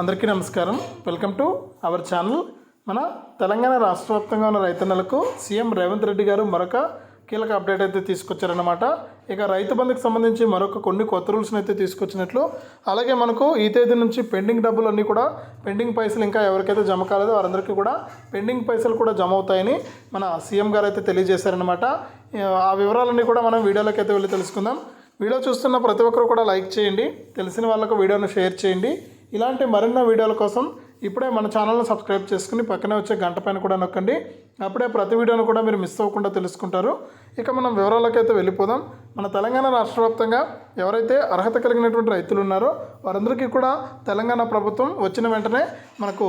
అందరికీ నమస్కారం. Welcome to our channel మన తెలంగాణ రాష్ట్ర వ్యాప్తంగా ఉన్న రైతన్నలకు సీఎం రేవంత్ రెడ్డి గారు మరొక కీలక అప్డేట్ అయితే తీసుకొచ్చారన్నమాట. ఇక రైతు బంధుకు సంబంధించి మరొక కొన్ని కొత్త రూల్స్ని అయితే తీసుకొచ్చినట్లు అలాగే మనకు ఈ తేదీ నుంచి పెండింగ్ డబ్బులు అన్నీ కూడా పెండింగ్ పైసలు ఇంకా ఎవరికైతే జమ కాలేదో వారందరికీ కూడా పెండింగ్ పైసలు కూడా జమ అవుతాయని మన సీఎం గారు అయితే తెలియజేశారనమాట ఆ వివరాలన్నీ కూడా మనం వీడియోలోకి అయితే వెళ్ళి తెలుసుకుందాం. వీడియో చూస్తున్న ప్రతి ఒక్కరు కూడా లైక్ చేయండి. తెలిసిన వాళ్ళకు వీడియోను షేర్ చేయండి. ఇలాంటి మరెన్నో వీడియోల కోసం ఇప్పుడే మన ఛానల్ని సబ్స్క్రైబ్ చేసుకుని పక్కనే వచ్చే గంట పైన కూడా నొక్కండి. అప్పుడే ప్రతి వీడియోను కూడా మీరు మిస్ అవ్వకుండా తెలుసుకుంటారు. ఇక మనం వివరాలకైతే వెళ్ళిపోదాం. మన తెలంగాణ రాష్ట్ర వ్యాప్తంగా ఎవరైతే అర్హత కలిగినటువంటి రైతులు ఉన్నారో వారందరికీ కూడా తెలంగాణ ప్రభుత్వం వచ్చిన వెంటనే మనకు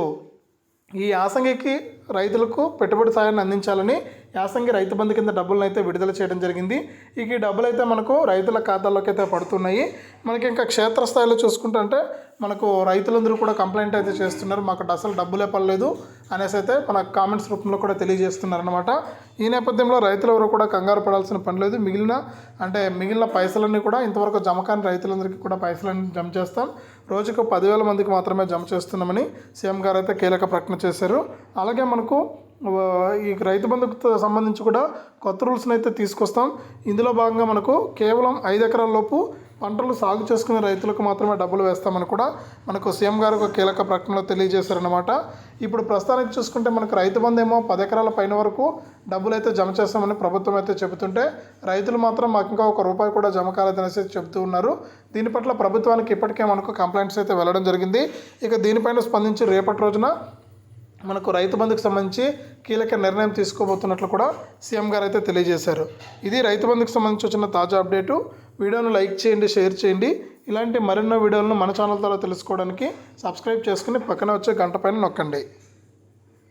ఈ యాసంగికి రైతులకు పెట్టుబడి సాయాన్ని అందించాలని యాసంగి రైతు బంధు కింద డబ్బులను అయితే విడుదల చేయడం జరిగింది. ఇక ఈ డబ్బులు అయితే మనకు రైతుల ఖాతాల్లోకి అయితే పడుతున్నాయి. మనకి ఇంకా క్షేత్రస్థాయిలో చూసుకుంటుంటే మనకు రైతులందరూ కూడా కంప్లైంట్ అయితే చేస్తున్నారు. మాకు అసలు డబ్బులే పడలేదు అనేసి అయితే మన కామెంట్స్ రూపంలో కూడా తెలియజేస్తున్నారనమాట ఈ నేపథ్యంలో రైతులు ఎవరు కూడా కంగారు పడాల్సిన పని లేదు. మిగిలిన అంటే మిగిలిన పైసలన్నీ కూడా ఇంతవరకు జమ కాని రైతులందరికీ కూడా పైసలన్నీ జమ చేస్తాం. రోజుకు పదివేల మందికి మాత్రమే జమ చేస్తున్నామని సీఎం గారు అయితే కీలక ప్రకటన చేశారు. అలాగే మనకు ఈ రైతు బంధుకు సంబంధించి కూడా కొత్త రూల్స్ని అయితే తీసుకొస్తాం. ఇందులో భాగంగా మనకు కేవలం ఐదు ఎకరాల లోపు పంటలు సాగు చేసుకునే రైతులకు మాత్రమే డబ్బులు వేస్తామని కూడా మనకు సీఎం గారు ఒక కీలక ప్రకటనలో తెలియజేశారనమాట ఇప్పుడు ప్రస్తుతానికి చూసుకుంటే మనకు రైతు బంధు ఏమో పది ఎకరాల పైన వరకు డబ్బులు అయితే జమ చేస్తామని ప్రభుత్వం అయితే చెబుతుంటే రైతులు మాత్రం మాకు ఇంకా ఒక రూపాయి కూడా జమ కాలేదనేసి చెబుతూ ఉన్నారు. దీని పట్ల ప్రభుత్వానికి ఇప్పటికే మనకు కంప్లైంట్స్ అయితే వెళ్ళడం జరిగింది. ఇక దీనిపైన స్పందించి రేపటి రోజున మనకు రైతు బంధుకు సంబంధించి కీలక నిర్ణయం తీసుకోబోతున్నట్లు కూడా సీఎం గారు అయితే తెలియజేశారు. ఇది రైతు బంధుకు సంబంధించి వచ్చిన తాజా అప్డేటు. వీడియోను లైక్ చేయండి షేర్ చేయండి. ఇలాంటి మరెన్నో వీడియోలను మన ఛానల్ ద్వారా తెలుసుకోవడానికి సబ్స్క్రైబ్ చేసుకుని పక్కన వచ్చే గంట పైన నొక్కండి.